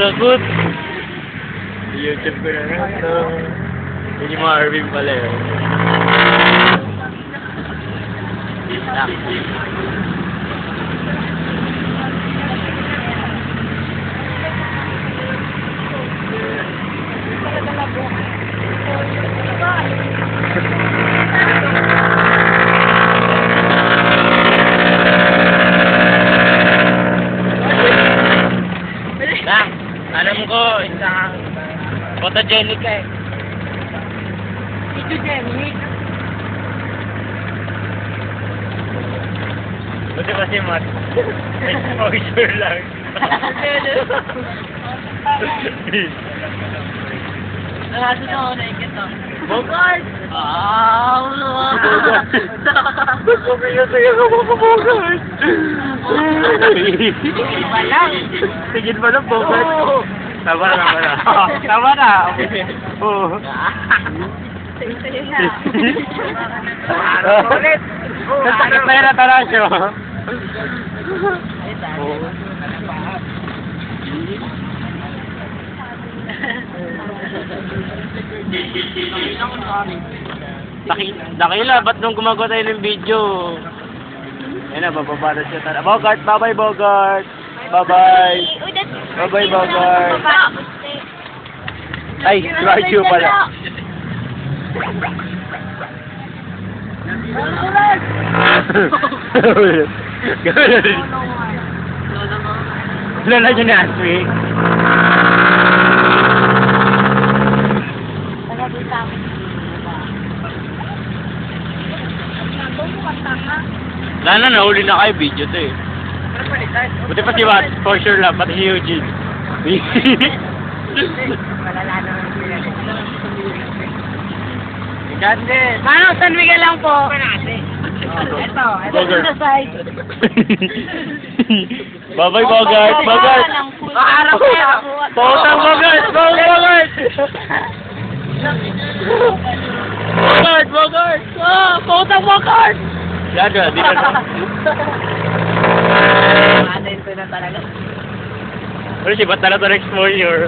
Takot. YouTube ko na nga ito. Yun yung mga Arvin pala eh. Nak. Alam ko, isang photogenic eh. Jenny. Buti kasi mat. Exposure lang. Nasa na ako nakikita. Bogart! Ah, Ba't ko pinasaya ka mga Bogart? Wala. Tingin mo lang, Bogart. Oo. Tama na, tama na. Tama na. Okay. Oo. Ulit. Nasakit na yun ang talasyo. Daki, dakila, ba't nung gumagawa tayo ng video? Ayun na, bababaras siya tara. Bogart, bye-bye, Bogart. Bye-bye. Bye-bye, Bogart. Ay, radio pala. Lala niyo na, Aswi. Lala, nahuli na kayo video to eh. Buti pa si Wat, for sure lang, pati si Eugene. Gande. Manong, tanwi ka lang po. Ito, ito sa side. Bye-bye, Bogart. Bogart. Paarap kaya ako. Pautang Bogart. Bogart. Bogart. Bogart. Pautang Bogart! Yan na, di na. Ano yun na talaga? Ano si Ba't talaga exposure?